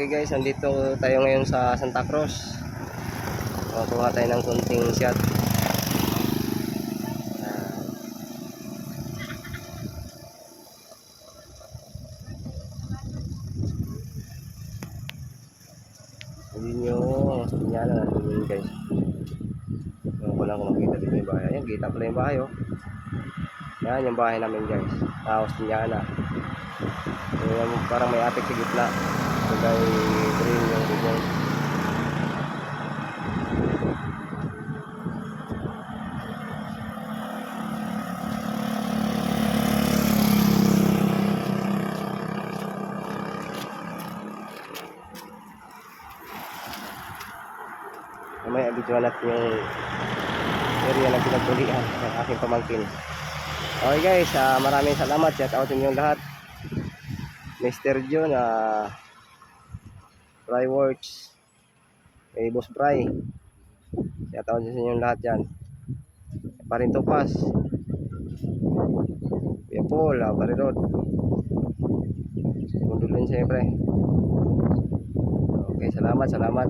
Okay guys, nandito tayo ngayon sa Santa Cruz. Kukuha tayo ng kunting shot. Hindi nyo, niya na natin yun guys. Ewan ko makita dito yung bahay. Ayan, kita pala yung bahay oh. Yan yung bahay namin guys. Tapos niya na. Ayan, parang may atik sa gitna. Kulay green yung ganyan. May abituan natin yung area na pinagbulian ng aking pamangkin. Okay guys, ah, maraming salamat. Shout out niyo lahat. Mr. John, uh, Fryworks, kay Boss Bry. Shout out sa inyo lahat dyan. Parin Topas. Kuya Paul, uh, Barirod. Kundulin siyempre. Okay, salamat, salamat.